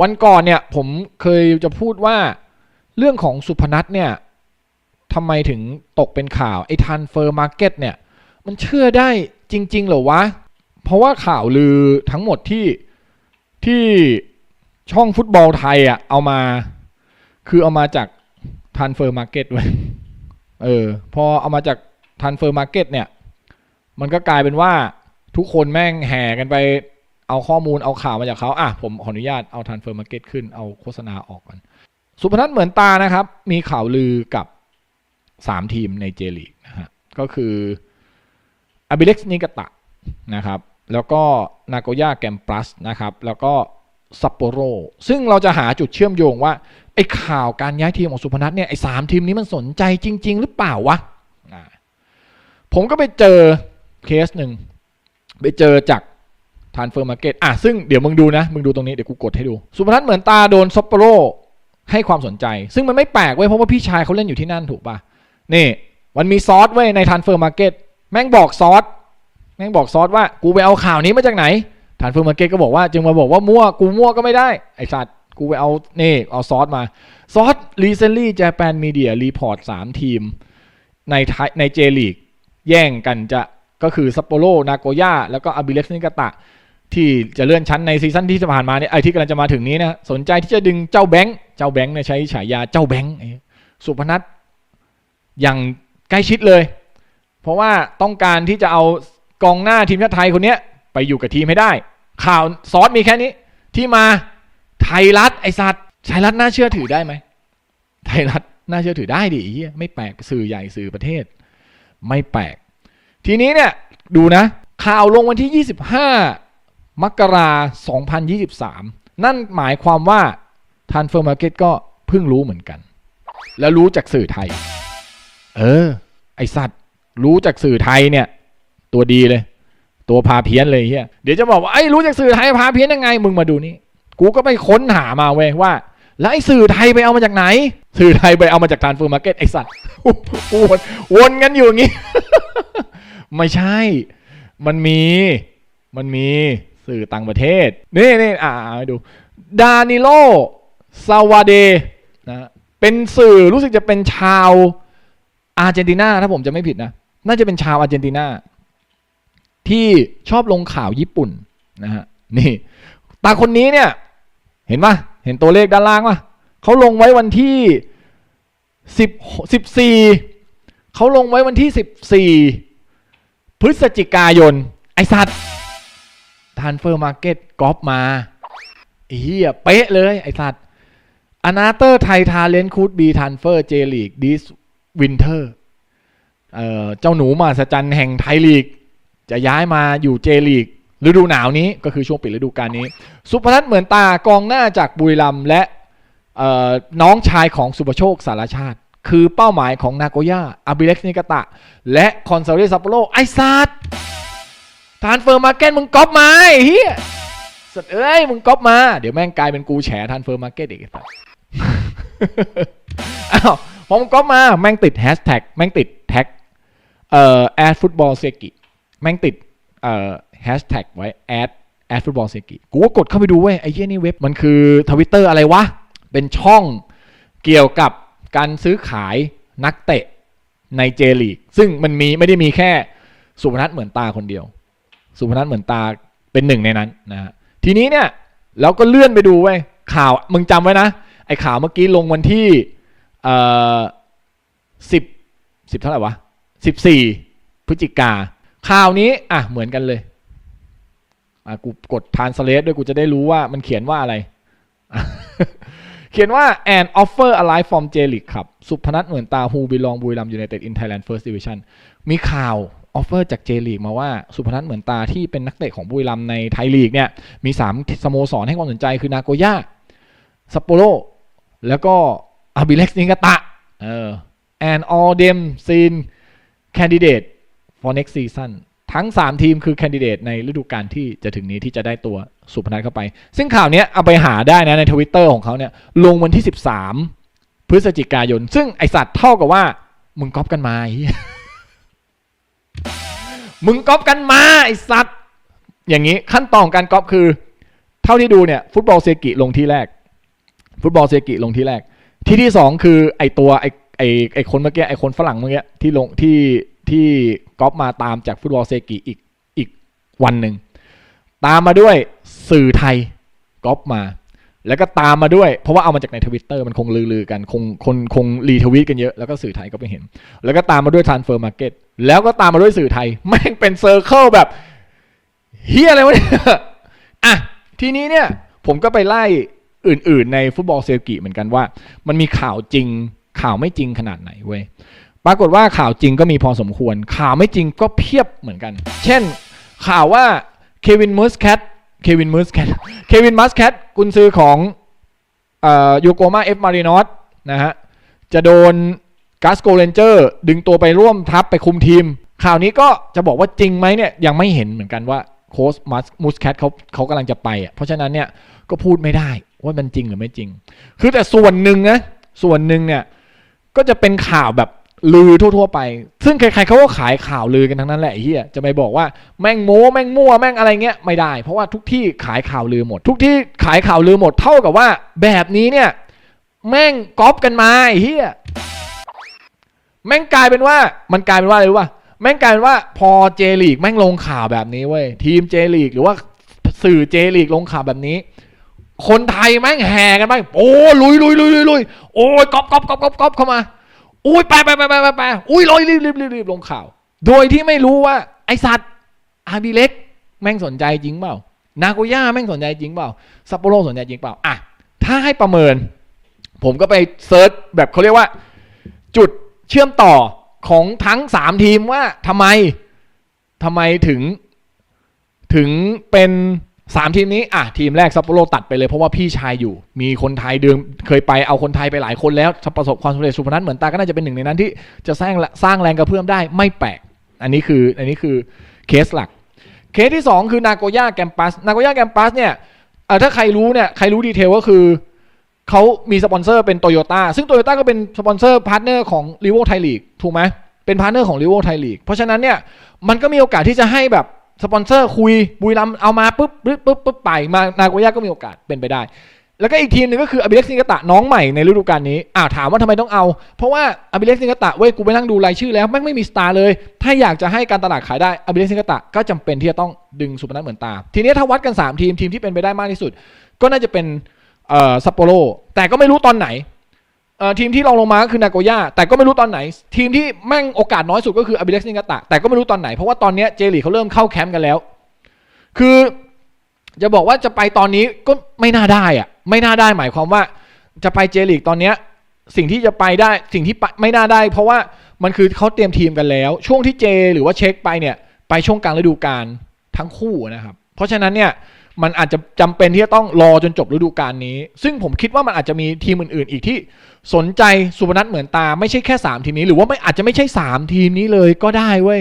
วันก่อนเนี่ยผมเคยจะพูดว่าเรื่องของสุพนัทเนี่ยทำไมถึงตกเป็นข่าวไอ้ทันเฟอร์มาร์เก็ตเนี่ย มันเชื่อได้จริง ๆ เหรอวะ เพราะว่าข่าวลือทั้งหมดที่ที่ช่องฟุตบอลไทยอะเอามา คือเอามาจากทันเฟอร์มาร์เก็ตเว้ยเออ พอเอามาจากทันเฟอร์มาร์เก็ตเนี่ย มันก็กลายเป็นว่าทุกคนแม่งแห่กันไป เอาข้อมูลเอาข่าวมาจากเขาอะผมขออนุญาตเอาทันเฟอร์มาร์เก็ตขึ้นเอาโฆษณาออกก่อน สุพนัทเหมือนตานะครับ มีข่าวลือกับ 3 ทีมในเจลีกนะฮะก็คืออาบิเล็กซ์นิกตะนะครับ แล้วก็นาโกย่าแกมปลัสนะครับ แล้วก็ซัปโปโรซึ่งเราจะหาจุดเชื่อมโยงว่าไอ้ข่าวการย้ายทีมของสุพนัทเนี่ยไอ้สามทีมนี้มันสนใจจริง ๆ หรือเปล่าวะผมก็ไปเจอเคสหนึ่งไปเจอจาก ทานเฟอร์มาร์เก็ตอะซึ่งเดี๋ยวมึงดูนะ มึงดูตรงนี้ เดี๋ยวกูกดให้ดู สุพนัทเหมือนตาโดนซัปโปโรให้ความสนใจ ซึ่งมันไม่แปลกเว้ย เพราะว่าพี่ชายเขาเล่นอยู่ที่นั่นถูกปะนี่ มันมีซอสเว้ยในทานเฟอร์มาร์เก็ตแม่งบอกซอส แม่งบอกซอสว่ากูไปเอาข่าวนี้มาจากไหนทานเฟอร์มาร์เก็ตก็บอกว่าจึงมาบอกว่ามั่วกูมั่วก็ไม่ได้ไอสัตว์กูไปเอานี่เอาซอสมาซอส recently Japan Media Report 3ทีมในไทยในเจลีกแย่งกันจะก็คือซัปโปโรนาโกย่าแล้วก็อาบิเล็กซ์นิกาตะ ที่จะเลื่อนชั้นในซีซั่นที่ผ่านมาเนี่ยไอ้ที่กำลังจะมาถึงนี้นะสนใจที่จะดึงเจ้าแบงค์เจ้าแบงค์เนี่ยใช้ฉายาเจ้าแบงค์สุพนัทอย่างใกล้ชิดเลย เพราะว่าต้องการที่จะเอากองหน้าทีมชาติไทยคนนี้ไปอยู่กับทีมให้ได้ ข่าวซอสมีแค่นี้ ที่มาไทยรัฐไอสัตว์ไทยรัฐน่าเชื่อถือได้ไหมไทยรัฐน่าเชื่อถือได้ดิเฮียไม่แปลกสื่อใหญ่สื่อประเทศ ไม่แปลก ทีนี้เนี่ยดูนะ ข่าวลงวันที่ 25 มกราคม2023นั่นหมายความว่าทันเฟอร์มาร์เก็ตก็เพิ่งรู้เหมือนกัน แล้วรู้จากสื่อไทย เออ ไอสัตว์ รู้จากสื่อไทยเนี่ย ตัวดีเลย ตัวพาเพี้ยนเลยเฮียเดี๋ยวจะบอกว่าไอ้ยรู้จากสื่อไทยพาเพี้ยนยังไง มึงมาดูนี่ กูก็ไปค้นหามาเว้ยว่า แล้วไอ้สื่อไทยไปเอามาจากไหน สื่อไทยไปเอามาจากทานเฟอร์มาร์เก็ตไอสัตว์วนวนกันอยู่อย่างงี้ ไม่ใช่ มันมี มันมี สื่อต่างประเทศ นี่นี่อ่าให้ดูดานิโลซาวาเดนะเป็นสื่อรู้สึกจะเป็นชาวอาร์เจนตินาถ้าผมจะไม่ผิดนะ น่าจะเป็นชาวอาร์เจนตินาที่ชอบลงข่าวญี่ปุ่นนะฮะนี่ตาคนนี้เนี่ย เห็นปะเห็นตัวเลขด้านล่างปะเขาลงไว้วันที่สิบสิบสี่เขาลงไว้วันที่สิบสี่พฤศจิกายน ไอสัตว์ ทานเฟอร์มาร์เก็ตกอปมาอ้เฮียเป๊ะเลยไอสัตว์อนาเตอร์ไทยทาเลนคูดบีทันเฟอร์เจลีกดิสวินเทอร์เจ้าหนูมหัศจรรย์แห่งไทยลีก จะย้ายมาอยู่เจลีกฤดูหนาวนี้ก็คือช่วงปิดฤดูกาลนี้ สุพนัทเหมือนตากองหน้าจากบุรีรัมย์และน้องชายของสุภโชคสารชาติ คือเป้าหมายของนาโกย่าอาบิเล็กซ์นิกาตะ และคอนซาเลซัปโปโรไอซัต ทานเฟอร์มาเก็ตมึงก๊อปมาไอ้เฮียสัตว์เอ้ยมึงก๊อปมา เดี๋ยวแม่งกลายเป็นกูแฉทานเฟอร์มาเก็ตอีกไอ้สัตว์อ้าวพอมึงก๊อปมาแม่งติดแฮชแท็กแม่งติดแท็กเอ่อแอดฟุตบอลเซกิแม่งติดเอ่อแฮชแท็กไว้แอดแอดฟุตบอลเซกิกูก็กดเข้าไปดูเว้ยไอ้เหี้ยนี่เว็บมันคือทวิตเตอร์อะไรวะ เป็นช่องเกี่ยวกับการซื้อขายนักเตะในเจลีก ซึ่งมันมีไม่ได้มีแค่สุพนัทเหมือนตาคนเดียว สุพนัทเหมือนตาเป็นหนึ่งในนั้นนะฮะทีนี้เนี่ยเราก็เลื่อนไปดูเว้ยข่าวมึงจำไว้นะ ไอ้ข่าวเมื่อกี้ลงวันที่เอ่อสิบสิบเท่าไหร่วะสิบสี่พฤศจิกาข่าวนี้อะเหมือนกันเลยอะกูกดทานสเลสด้วยกูจะได้รู้ว่ามันเขียนว่าอะไร เขียนว่า an offer alive from J League ครับ สุพนัทเหมือนตา who belong บุรีรัมย์ United in Thailand First Division มีข่าว ออฟเฟอร์จาก J League มาว่าสุพนัทเหมือนตาที่เป็นนักเตะของบุรีรัมย์ในไทยลีกเนี่ยมี3สโมสรให้ความสนใจคือนาโกย่าซัปโปโรแล้วก็อาบิเล็กซ์นิงกตะเออ and all them seen candidate for next season ทั้ง 3 ทีมคือแคนดิเดตในฤดูกาลที่จะถึงนี้ที่จะได้ตัวสุพนัทเข้าไป ซึ่งข่าวนี้เอาไปหาได้นะในทวิตเตอร์ของเขาเนี่ยลงวันที่ 13 พฤศจิกายน ซึ่งไอสัตว์เท่ากับว่า มึงก๊อปกันมาไอ้เหี้ย มึงก๊อปกันมาไอสัตว์ อย่างนี้ขั้นตอนของการก๊อปคือทท่าที่ดูเนี่ยฟุตบอลเซกิลงที่แรก ฟุตบอลเซกิลงที่แรก ที่ที่สองคือไอตัวไอไอไอคนเมื่อกี้ไอคนฝรั่งเมื่อกี้ที่ลงที่ที่ก๊อปมาตามจากฟุตบอลเซกิอีกอีกวันหนึ่งตามมาด้วยสื่อไทยก๊อปมา แล้วก็ตามมาด้วย เพราะว่าเอามาจากในทวิตเตอร์มันคงลือๆกันคงคนคงรีทวีตกันเยอะ แล้วก็สื่อไทยก็ไปเห็น แล้วก็ตามมาด้วย Transfer Market แล้วก็ตามมาด้วยสื่อไทยแม่งเป็นเซอร์เคิลแบบเฮียอะไรวะเนี่ยอะทีนี้เนี่ยผมก็ไปไล่อื่น ๆ ในฟุตบอลเซลกิเหมือนกันว่า มันมีข่าวจริงข่าวไม่จริงขนาดไหนเว้ยปรากฏว่าข่าวจริงก็มีพอสมควร ข่าวไม่จริงก็เพียบเหมือนกัน เช่นข่าวว่าเควินมูสแคท เควินมูสแคทเควินมัสแคทกุนซือของโยโกมาเอฟมารินอสนะฮะ จะโดนกาสโกเรนเจอร์ดึงตัวไปร่วมทัพไปคุมทีม ข่าวนี้ก็จะบอกว่าจริงไหมเนี่ยยังไม่เห็นเหมือนกันว่าโค้ชมัสมูสแคทเขาเขากำลังจะไปอะเพราะฉะนั้นเนี่ยก็พูดไม่ได้ว่ามันจริงหรือไม่จริง คือแต่ส่วนหนึ่งนะส่วนหนึ่งเนี่ยก็จะเป็นข่าวแบบ ลือทั่ว ๆ ไป ซึ่งใครๆเขาก็ขายข่าวลือกันทั้งนั้นแหละเฮียจะไปบอกว่าแม่งโม้แม่งมั่วแม่งอะไรเงี้ยไม่ได้ เพราะว่าทุกที่ขายข่าวลือหมด ทุกที่ขายข่าวลือหมดเท่ากับว่า แบบนี้เนี่ยแม่งก๊อปกันมาเฮียแม่งกลายเป็นว่ามันกลายเป็นว่าอะไรรู้ป่ะแม่งกลายเป็นว่าพอเจลีกแม่งลงข่าวแบบนี้เว้ยทีมเจลีกหรือว่าสื่อเจลีกลงข่าวแบบนี้ คนไทยแม่งแห่กันไปโอ้ลุยลุยลุยลุยลุยโอ้ยก๊อปก๊อปก๊อปก๊อปก๊อปเข้ามา อุ้ยไปไปไปไปไปไปอุ้ยลอยรีบรีบรีบรีบลงข่าว โดยที่ไม่รู้ว่า ไอสัตว์อาบีเล็ก แม่งสนใจจริงเปล่า นาโกย่าแม่งสนใจจริงเปล่าซัปโปโรสนใจจริงเปล่าอะถ้าให้ประเมิน ผมก็ไปเซิร์ชแบบเขาเรียกว่า จุดเชื่อมต่อของทั้งสามทีมว่าทำไมทำไมถึงถึงเป็น สามทีมนี้อะทีมแรกซัปโปโรตัดไปเลยเพราะว่าพี่ชายอยู่ มีคนไทยเดิมเคยไปเอาคนไทยไปหลายคนแล้วประสบความสำเร็จสุพนัทเหมือนตาก็น่าจะเป็นหนึ่งในนั้นที่จะสร้างสร้างแรงกระเพื่อมได้ไม่แปลก อันนี้คืออันนี้คือเคสหลัก เคสที่ 2 คือนาโกย่าแกมปัสนาโกย่าแกมปัสเนี่ยถ้าใครรู้เนี่ยใครรู้ดีเทลก็คือเขามีสปอนเซอร์เป็นโตโยต้าซึ่งโตโยต้าก็เป็นสปอนเซอร์พาร์ทเนอร์ของลีโวไทยลีกถูกไหมเป็นพาร์ทเนอร์ของลีโวไทยลีกเพราะฉะนั้นเนี่ยมันก็มีโอกาสที่จะให้แบบ สปอนเซอร์คุยบุรีรัมเอามาปุ๊บปุ๊บปุ๊บปุ๊บไปมานาโกย่าก็มีโอกาสเป็นไปได้ แล้วก็อีกทีมหนึ่งก็คืออ b ิเล็กซิงกตะน้องใหม่ในฤดูกาลนี้อ่าวถามว่าทำไมต้องเอา เพราะว่าอ b ิเล็กซิงกตะเว้ยกูไปนั่งดูรายชื่อแล้วแม่งไม่มีสตาร์เลย ถ้าอยากจะให้การตลาดขายได้อ b ิเล็กซิงกตะก็จำเป็นที่จะต้องดึงสุพนัทเหมือนตา ทีนี้ถ้าวัดกัน 3 ทีมทีมที่เป็นไปได้มากที่สุด ก็น่าจะเป็นเอ่อซัปโปโรแต่ก็ไม่รู้ตอนไหน ทีมที่รองลงมาก็คือนาโกย่าแต่ก็ไม่รู้ตอนไหน ทีมที่แม่งโอกาสน้อยสุดก็คืออ b ิเล็กซิงกตะแต่ก็ไม่รู้ตอนไหน เพราะว่าตอนนี้เจลีเขาเริ่มเข้าแคมป์กันแล้ว คือจะบอกว่าจะไปตอนนี้ก็ไม่น่าได้อะไม่น่าได้หมายความว่าจะไปเจลีกตอนเนี้ยสิ่งที่จะไปได้สิ่งที่ไปไม่น่าได้ เพราะว่ามันคือเขาเตรียมทีมกันแล้ว ช่วงที่เจ หรือว่าเช็คไปเนี่ย ไปช่วงกลางฤดูกาลทั้งคู่นะครับ เพราะฉะนั้นเนี่ย มันอาจจะจำเป็นที่จะต้องรอจนจบฤดูกาลนี้ ซึ่งผมคิดว่ามันอาจจะมีทีมอื่นๆ อีกที่สนใจสุพนัทเหมือนตา ไม่ใช่แค่ 3 ทีมนี้ หรือว่าไม่อาจจะไม่ใช่ 3 ทีมนี้เลยก็ได้เว้ย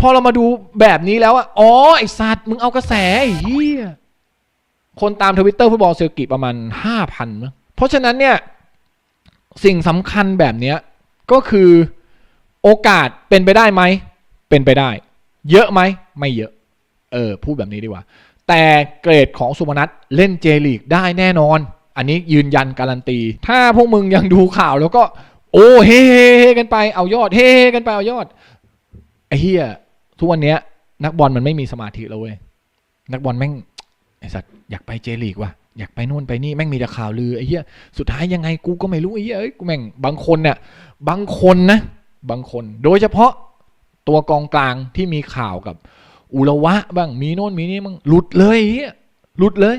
พอเรามาดูแบบนี้แล้วอะอ๋อไอสัตว์มึงเอากระแสไอ้เหี้ยคนตามทวิตเตอร์ฟุตบอลเซลกิประมาณห้าพันมั้งเพราะฉะนั้นเนี่ยสิ่งสำคัญแบบนี้ก็คือโอกาสเป็นไปได้ไหม เป็นไปได้ เยอะไหม ไม่เยอะ เออ พูดแบบนี้ดีกว่า แต่เกรดของสุพนัทเล่นเจลีกได้แน่นอน อันนี้ยืนยันการันตี ถ้าพวกมึงยังดูข่าวแล้วก็ โอ้เฮ้เฮ้เฮ้กันไปเอายอดเฮ้เฮ้กันไปเอายอดไอ้เฮียทุกวันเนี้ย นักบอลมันไม่มีสมาธิแล้วเว้ยนักบอลแม่งไอ้สัตว์อยากไปเจลีกว่ะอยากไปนู่นไปนี่แม่งมีแต่ข่าวลือไอ้เหี้ยสุดท้ายยังไงกูก็ไม่รู้ไอ้เหี้ยเอ้ยกูแม่งบางคนเนี่ยบางคนนะ บางคน โดยเฉพาะตัวกองกลางที่มีข่าวกับ อุระวะบ้างมีโน่นมีนี่บ้างหลุดเลยเหี้ยหลุดเลย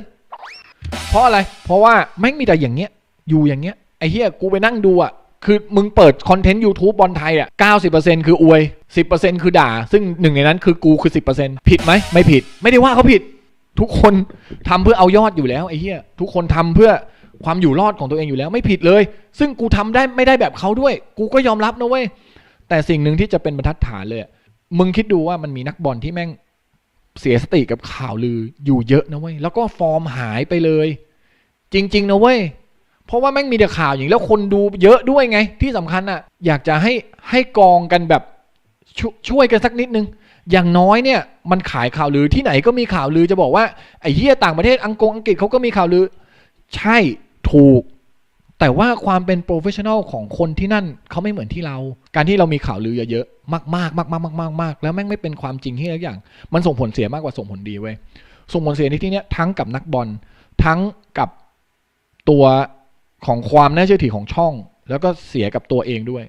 เพราะอะไร เพราะว่าแม่งมีแต่อย่างเงี้ย อยู่อย่างเงี้ยไอ้เหี้ยกูไปนั่งดูอะคือมึงเปิดคอนเทนต์ YouTube บอลไทยอะ 90%คืออวย 10%คือด่า ซึ่งหนึ่งในนั้นคือกูคือ 10%ผิดไหม ไม่ผิด ไม่ได้ว่าเขาผิด ทุกคนทำเพื่อเอายอดอยู่แล้วไอ้เหี้ย ทุกคนทำเพื่อความอยู่รอดของตัวเองอยู่แล้วไม่ผิดเลย ซึ่งกูทำได้ไม่ได้แบบเขาด้วย กูก็ยอมรับนะเว้ย แต่สิ่งหนึ่งที่จะเป็นบรรทัดฐานเลย มึงคิดดูว่ามันมีนักบอลที่แม่งเสียสติกับข่าวลืออยู่เยอะนะเว้ย แล้วก็ฟอร์มหายไปเลย จริง ๆ นะเว้ย เพราะว่าแม่งมีแต่ข่าวอย่างแล้วคนดูเยอะด้วยไง ที่สำคัญอะอยากจะให้ให้กองกันแบบชช่วยกันสักนิดนึง อย่างน้อยเนี่ยมันขายข่าวลือที่ไหนก็มีข่าวลือจะบอกว่าไอ้เหี้ยต่างประเทศอังกฤษอังกฤษเขาก็มีข่าวลือ ใช่ถูก แต่ว่าความเป็นโปรเฟชชั่นอลของคนที่นั่นเขาไม่เหมือนที่เรา การที่เรามีข่าวลือเยอะๆมากๆมากๆมากๆมากมากแล้วแม่งไม่เป็นความจริงที่ทุกอย่าง มันส่งผลเสียมากกว่าส่งผลดีเว้ยส่งผลเสียในที่เนี้ยทั้งกับนักบอลทั้งกับตัวของความน่าเชื่อถือของช่อง แล้วก็เสียกับตัวเองด้วย